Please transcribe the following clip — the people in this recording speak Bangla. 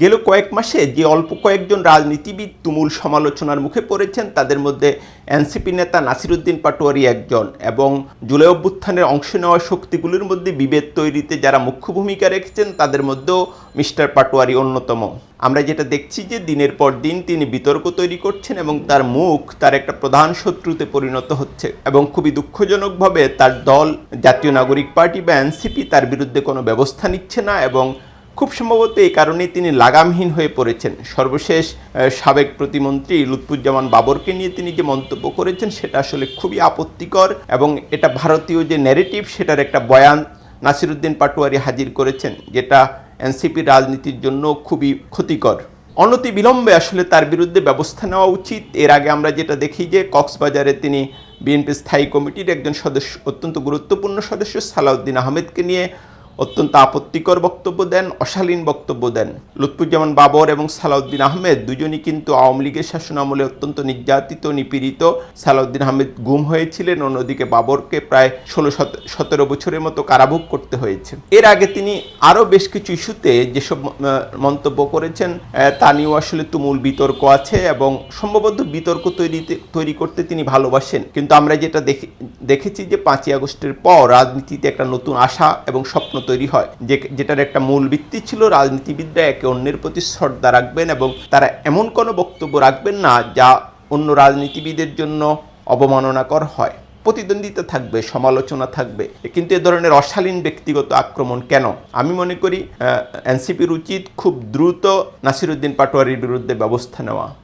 গেল কয়েক মাসে যে অল্প কয়েকজন রাজনীতিবিদ তুমুল সমালোচনার মুখে পড়েছেন, তাদের মধ্যে এনসিপি নেতা নাসিরুদ্দিন পাটোয়ারি একজন এবং জুলাই অভ্যুত্থানের অংশ নেওয়া শক্তিগুলির মধ্যে বিভেদ তৈরিতে যারা মুখ্য ভূমিকা রেখেছেন, তাদের মধ্যেও মিস্টার পাটোয়ারি অন্যতম। আমরা যেটা দেখছি যে দিনের পর দিন তিনি বিতর্ক তৈরি করছেন এবং তার মুখ তার একটা প্রধান শত্রুতে পরিণত হচ্ছে এবং খুবই দুঃখজনকভাবে তার দল, জাতীয় নাগরিক পার্টি বা এনসিপি তার বিরুদ্ধে কোনো ব্যবস্থা নিচ্ছে না এবং খুব সম্ভবত এই কারণেই তিনি লাগামহীন হয়ে পড়েছেন। সর্বশেষ সাবেক প্রতিমন্ত্রী লুৎফুজ্জামান বাবরকে নিয়ে তিনি যে মন্তব্য করেছেন, সেটা আসলে খুবই আপত্তিকর এবং এটা ভারতীয় যে ন্যারেটিভ সেটার একটা বয়ান নাসিরুদ্দিন পাটোয়ারি হাজির করেছেন, যেটা এনসিপির রাজনীতির জন্য খুবই ক্ষতিকর। অনতি বিলম্বে আসলে তার বিরুদ্ধে ব্যবস্থা নেওয়া উচিত। এর আগে আমরা যেটা দেখি যে কক্সবাজারে তিনি বিএনপি স্থায়ী কমিটির একজন সদস্য, অত্যন্ত গুরুত্বপূর্ণ সদস্য সালাউদ্দিন আহমেদকে নিয়ে অত্যন্ত আপত্তিকর বক্তব্য দেন, অশালীন বক্তব্য দেন। লুৎফুজ্জামান বাবর এবং সালাউদ্দিন আহমেদ দুজনই কিন্তু আওয়ামী লীগের শাসনামলে অত্যন্ত নির্যাতিত, নিপীড়িত। সালাউদ্দিন আহমেদ গুম হয়েছিলেন, অন্যদিকে বাবরকে প্রায় ষোলো সতেরো বছরের মতো কারাভোগ করতে হয়েছে। এর আগে তিনি আরও বেশ কিছু ইস্যুতে যেসব মন্তব্য করেছেন তা নিয়েও আসলে তুমুল বিতর্ক আছে এবং সম্ভবত বিতর্ক তৈরিতে, তৈরি করতে তিনি ভালোবাসেন। কিন্তু আমরা যেটা দেখে, দেখেছি যে পাঁচই আগস্টের পর রাজনীতিতে একটা নতুন আশা এবং স্বপ্ন তৈরি হয়। যে, যেটার একটা মূল ভিত্তি ছিল রাজনীতিবিদরা একে অন্যের প্রতি শ্রদ্ধা রাখবেন এবং তারা এমন কোনো বক্তব্য রাখবেন না যা অন্য রাজনীতিবিদের জন্য অবমাননাকর হয়। প্রতিদ্বন্দ্বিতা থাকবে, সমালোচনা থাকবে। কিন্তু এ ধরনের অশালীন ব্যক্তিগত আক্রমণ কেন? আমি মনে করি এনসিপির উচিত খুব দ্রুত নাসিরুদ্দিন পাটোয়ারির বিরুদ্ধে ব্যবস্থা নেওয়া।